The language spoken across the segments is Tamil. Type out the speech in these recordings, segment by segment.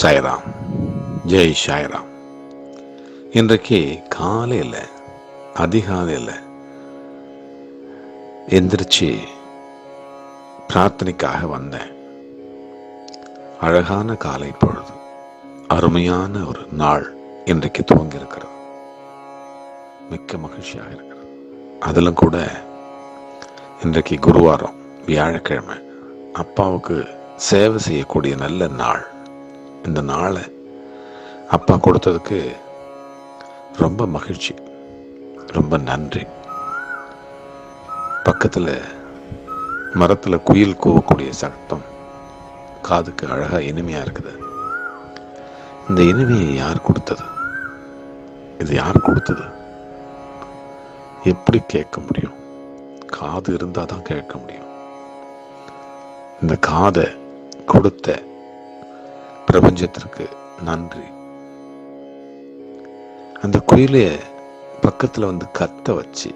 சாய்ராம். ஜெய் சாய்ராம். இன்றைக்கு காலையில் அதிகாலையில் எந்திரிச்சு பிரார்த்தனைக்காக வந்தேன். அழகான காலை பொழுது அருமையான ஒரு நாள் இன்றைக்கு துவங்கியிருக்கிறது. மிக்க மகிழ்ச்சியாக இருக்கிறது. அதிலும் கூட இன்றைக்கு குருவாரம் வியாழக்கிழமை அப்பாவுக்கு சேவை செய்யக்கூடிய நல்ல நாள். இந்த நாளை அப்பா கொடுத்ததுக்கு ரொம்ப மகிழ்ச்சி ரொம்ப நன்றி. பக்கத்தில் மரத்தில் குயில் கூவக்கூடிய சட்டம் காதுக்கு அழகாக இனிமையாக இருக்குது. இந்த இனிமையை யார் கொடுத்தது? இது யார் கொடுத்தது? எப்படி கேட்க முடியும்? காது இருந்தால் தான் கேட்க முடியும். இந்த காதை கொடுத்த பிரபஞ்சத்திற்கு நன்றி. அந்த குயிலைய பக்கத்தில் வந்து கத்த வச்சு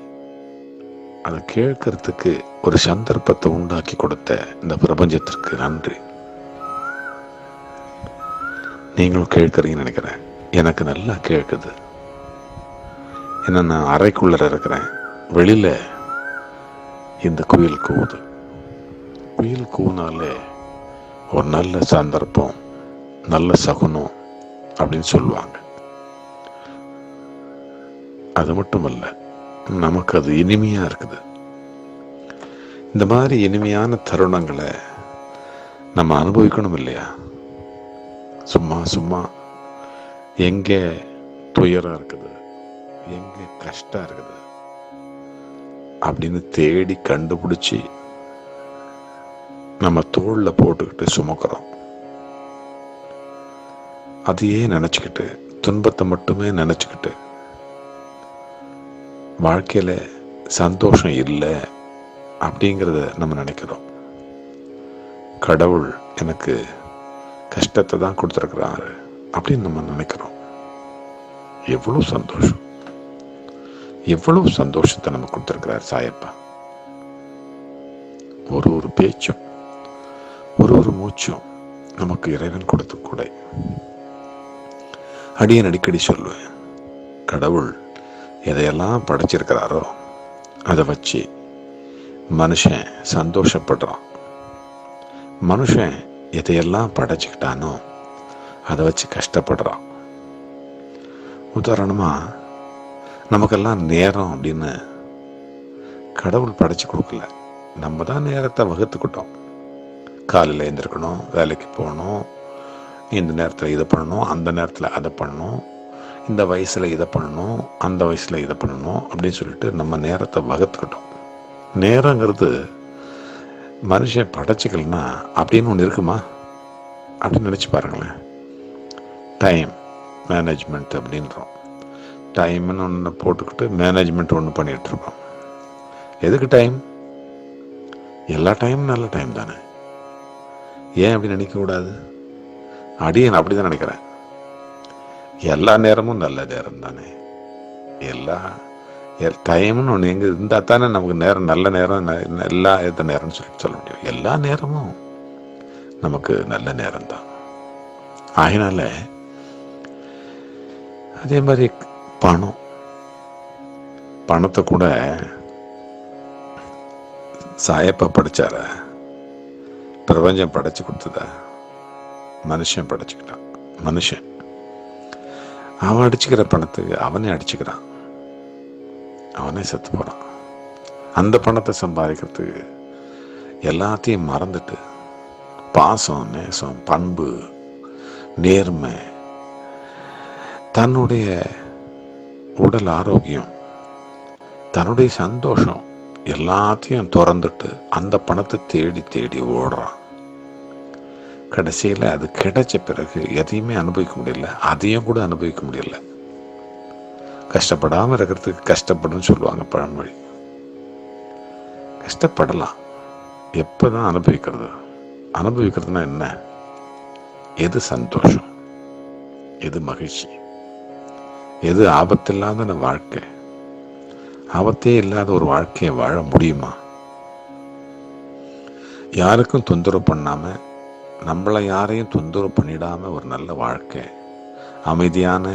அதை கேட்கறதுக்கு ஒரு சந்தர்ப்பத்தை உண்டாக்கி கொடுத்த இந்த பிரபஞ்சத்திற்கு நன்றி. நீங்களும் கேட்குறீங்கன்னு நினைக்கிறேன். எனக்கு நல்லா கேட்குது. ஏன்னா நான் அறைக்குள்ளே இருக்கிறேன். வெளியில் இந்த குயில் கூவுது. குயில் கூனாலே ஒரு நல்ல சந்தர்ப்பம். நல்ல சகுனம் அப்படின்னு சொல்லுவாங்க. அது மட்டுமல்ல நமக்கு அது இனிமையாக இருக்குது. இந்த மாதிரி இனிமையான தருணங்களை நம்ம அனுபவிக்கணும் இல்லையா? சும்மா சும்மா எங்கே துயரம் இருக்குது எங்கே கஷ்டம் இருக்குது அப்படின்னு தேடி கண்டுபிடிச்சி நம்ம தோளில் போட்டுக்கிட்டு சுமக்கிறோம். அதையே நினச்சிக்கிட்டு துன்பத்தை மட்டுமே நினச்சிக்கிட்டு வாழ்க்கையில் சந்தோஷம் இல்லை அப்படிங்கிறத நம்ம நினைக்கிறோம். கடவுள் எனக்கு கஷ்டத்தை தான் கொடுத்துருக்குறாரு அப்படின்னு நம்ம நினைக்கிறோம். எவ்வளோ சந்தோஷம். எவ்வளவு சந்தோஷத்தை நம்ம கொடுத்துருக்கிறார் சாயப்பா. ஒரு ஒரு பேச்சும் ஒரு ஒரு மூச்சும் நமக்கு இறைவன் கொடுத்த கூட. அடியன் அடிக்கடி சொல்லுவேன். கடவுள் எதையெல்லாம் படைச்சிருக்கிறாரோ அதை வச்சு மனுஷன் சந்தோஷப்படுறான். மனுஷன் எதையெல்லாம் படைச்சிக்கிட்டானோ அதை வச்சு கஷ்டப்படுறான். உதாரணமாக நமக்கெல்லாம் நேரம் அப்படின்னு கடவுள் படைச்சி கொடுக்கல. நம்ம தான் நேரத்தை வகுத்துக்கிட்டோம். காலையில் எழுந்திருக்கணும் வேலைக்கு போகணும் இந்த நேரத்தில் இதை பண்ணணும் அந்த நேரத்தில் அதை பண்ணணும் இந்த வயசில் இதை பண்ணணும் அந்த வயசில் இதை பண்ணணும் அப்படின்னு சொல்லிட்டு நம்ம நேரத்தை வகுத்துக்கிட்டோம். நேரங்கிறது மனுஷன் படைச்சிக்கலனா அப்படின்னு ஒன்று இருக்குமா? அப்படின்னு நினச்சி பாருங்களேன். டைம் மேனேஜ்மெண்ட் அப்படின்றோம். டைம்னு ஒன்று போட்டுக்கிட்டு மேனேஜ்மெண்ட் ஒன்று பண்ணிகிட்ருக்கோம் எதுக்கு டைம் எல்லா டைமும் நல்ல டைம் தானே. ஏன் அப்படி நினைக்கக்கூடாது அடியே நான் அப்படி தான் நினைக்கிறேன். எல்லா நேரமும் நல்ல நேரம் தானே. எல்லா டைம்னு ஒன்று எங்கே இருந்தால் தானே நமக்கு நேரம் நல்ல நேரம் எல்லா எந்த நேரம்னு சொல்லிட்டு சொல்ல முடியும். எல்லா நேரமும் நமக்கு நல்ல நேரம் தான். ஆகினால அதே மாதிரி பணம். பணத்தை கூட சாயப்பா படித்தார பிரபஞ்சம் படைச்சு கொடுத்ததா? மனுஷன் படைச்சுக்கிட்டான். மனுஷன். அவன் அடிச்சுக்கிற பணத்துக்கு அவனே அடிச்சுக்கிறான். அவனே செத்து போறான். அந்த பணத்தை சம்பாதிக்கிறதுக்கு எல்லாத்தையும் மறந்துட்டு பாசம் நேசம் பண்பு நேர்மை தன்னுடைய உடல் ஆரோக்கியம் தன்னுடைய சந்தோஷம் எல்லாத்தையும் திறந்துட்டு அந்த பணத்தை தேடி தேடி ஓடுறான். கடைசியில் அது கிடைச்ச பிறகு எதையுமே அனுபவிக்க முடியல அதையும் கூட அனுபவிக்க முடியல. கஷ்டப்படாமல் இருக்கிறதுக்கு கஷ்டப்படுன்னு சொல்லுவாங்க பழமொழி. கஷ்டப்படலாம். எப்போ தான் அனுபவிக்கிறது? அனுபவிக்கிறதுனா என்ன? எது சந்தோஷம்? எது மகிழ்ச்சி? எது ஆபத்தில்லாத வாழ்க்கை? ஆபத்தே இல்லாத ஒரு வாழ்க்கையை வாழ முடியுமா? யாருக்கும் தொந்தரவு பண்ணாம நம்மளை யாரையும் தொந்தரவு பண்ணிடாம ஒரு நல்ல வாழ்க்கை அமைதியான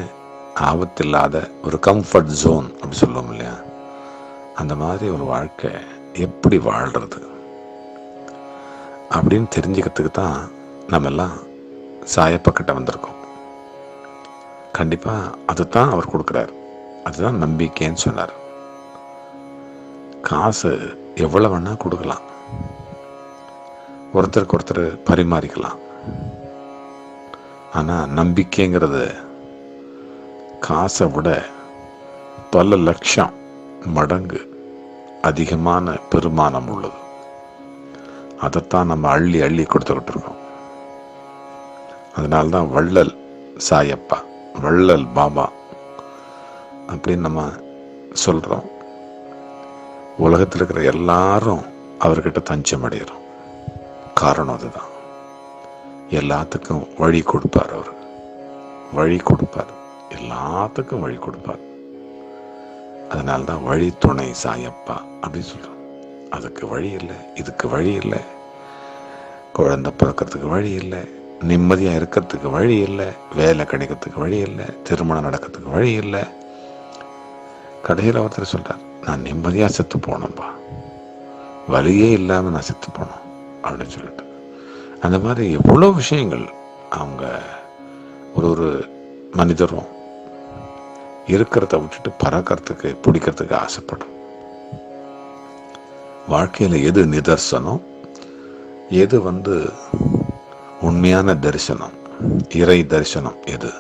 ஆபத்தில்லாத ஒரு கம்ஃபர்ட் ஜோன் அப்படி சொல்லுவோம் இல்லையா? அந்த மாதிரி ஒரு வாழ்க்கை எப்படி வாழ்கிறது அப்படின்னு தெரிஞ்சுக்கிறதுக்கு தான் நம்ம எல்லாம் சாயப்பக்கிட்ட வந்திருக்கோம். கண்டிப்பாக அதுதான் அவர் கொடுக்குறாரு. அதுதான் நம்பிக்கைன்னு சொன்னார். காசு எவ்வளோ வேணால் கொடுக்கலாம். ஒருத்தருக்கு ஒருத்தர் பரிமாறிக்கலாம். ஆனால் நம்பிக்கைங்கிறது காசை விட பல லட்சம் மடங்கு அதிகமான பெருமானம் உள்ளது. அதைத்தான் நம்ம அள்ளி அள்ளி கொடுத்துக்கிட்டு இருக்கோம். அதனால்தான் வள்ளல் சாயப்பா வள்ளல் பாபா அப்படின்னு நம்ம சொல்கிறோம் உலகத்தில் இருக்கிற எல்லாரும் அவர்கிட்ட தஞ்சம் அடைகிறோம் காரணம் அதுதான். எல்லாத்துக்கும் வழி கொடுப்பார் அவர். வழி கொடுப்பார். எல்லாத்துக்கும் வழி கொடுப்பார். அதனால தான் வழி துணை சாயப்பா அப்படின்னு சொல்கிறோம் அதுக்கு வழி இல்லை இதுக்கு வழி இல்லை. குழந்தை பிறக்கிறதுக்கு வழி இல்லை நிம்மதியாக இருக்கிறதுக்கு வழி இல்லை வேலை கிடைக்கிறதுக்கு வழி இல்லை திருமணம் நடக்கிறதுக்கு வழி இல்லை. கடைசியில் ஒருத்தர் சொல்கிறார் நான் நிம்மதியாக செத்து போனோம்ப்பா வழியே இல்லாமல் நான் செத்து போனோம். அப்படின்னு சொல்லிட்டு. அந்த மாதிரி எவ்வளோ விஷயங்கள் அவங்க ஒரு ஒரு மனிதரும் இருக்கிறத விட்டுட்டு பறக்கிறதுக்கு பிடிக்கிறதுக்கு ஆசைப்படும். வாழ்க்கையில் எது நிதர்சனம் எது வந்து உண்மையான தரிசனம் இறை தரிசனம் எது?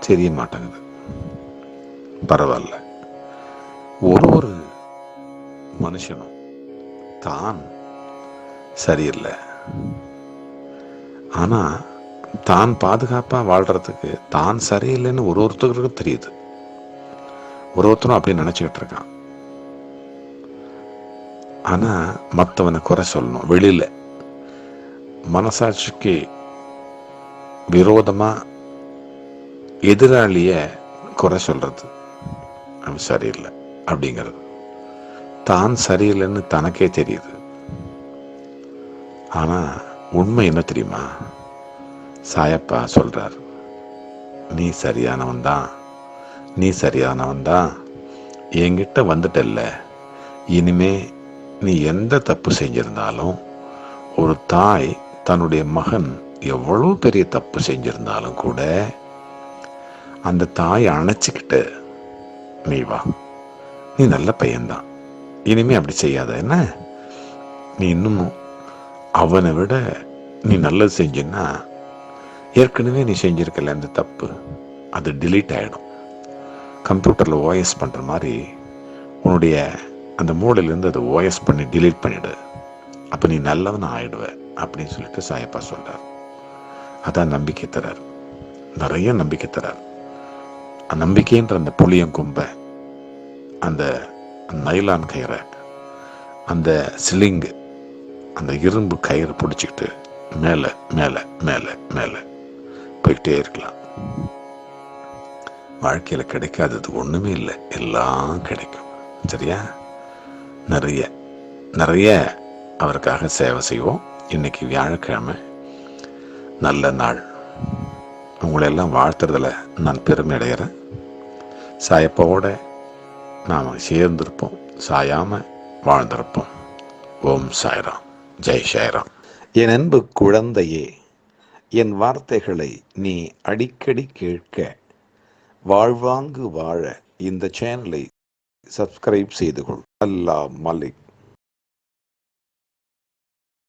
தெரிய மாட்டேங்குது. பரவாயில்ல. ஒரு ஒரு மனுஷனும் தான் சரியில்லை. ஆனா தான் பாதுகாப்பா வாழ்றதுக்கு தான் சரியில்லைன்னு ஒரு ஒருத்தருக்கும் தெரியுது. ஒரு ஒருத்தரும் அப்படி நினச்சிக்கிட்டு இருக்கான். ஆனா மற்றவனை குறை சொல்லணும் வெளியில. மனசாட்சிக்கு விரோதமா எதிராளிய குறை சொல்றது. அவன் சரியில்லை அப்படிங்கிறது. தான் சரியில்லைன்னு தனக்கே தெரியுது. ஆனால் உண்மை என்ன தெரியுமா? சாயப்பா சொல்கிறார் நீ சரியானவன் தான். நீ சரியானவன் தான். என்கிட்ட வந்துட்டல்ல. இனிமே நீ எந்த தப்பு செஞ்சிருந்தாலும் ஒரு தாய் தன்னுடைய மகன் எவ்வளோ பெரிய தப்பு செஞ்சிருந்தாலும் கூட அந்த தாயை அணைச்சிக்கிட்டு நீ வா. நீ நல்ல பையன்தான். இனிமே அப்படி செய்யாத. என்ன? நீ இன்னும் அவனை விட நீ நல்லது செஞ்சின்னா ஏற்கனவே நீ செஞ்சிருக்கல அந்த தப்பு அது டிலீட் ஆகிடும் கம்ப்யூட்டரில் ஓஎஸ் பண்ணுற மாதிரி உன்னுடைய அந்த மூளையிலேருந்து அதை ஓஎஸ் பண்ணி டிலீட் பண்ணிவிடு அப்போ நீ நல்லவன் ஆயிடுவ அப்படின்னு சொல்லிட்டு சாயப்பா சொல்கிறார் அதான் நம்பிக்கை தரார். நிறைய நம்பிக்கை தரார். அந்த நம்பிக்கைன்ற அந்த புளியங்கொம்பை அந்த நைலான் கயிறை அந்த சிலிங்கு அந்த இரும்பு கயிறு பிடிச்சிக்கிட்டு மேலே மேலே மேலே மேலே போய்கிட்டே இருக்கலாம். வாழ்க்கையில் கிடைக்காதது ஒன்றுமே இல்லை. எல்லாம் கிடைக்கும். சரியா? நிறைய நிறைய அவருக்காக சேவை செய்வோம். இன்னைக்கு வியாழக்கிழமை நல்ல நாள். உங்களெல்லாம் வாழ்த்துறதுல நான் பெருமை அடைகிறேன். சாயப்பாவோட நாம் சேர்ந்திருப்போம். சாயாமல் வாழ்ந்திருப்போம். ஓம் சாய்ராம். ஜெய் சாய்ராம் என் அன்பு குழந்தையே என் வார்த்தைகளை நீ அடிக்கடி கேட்க வாழ்வாங்கு வாழ இந்த சேனலை சப்ஸ்கிரைப் செய்து கொள். அல்லா மலிக்.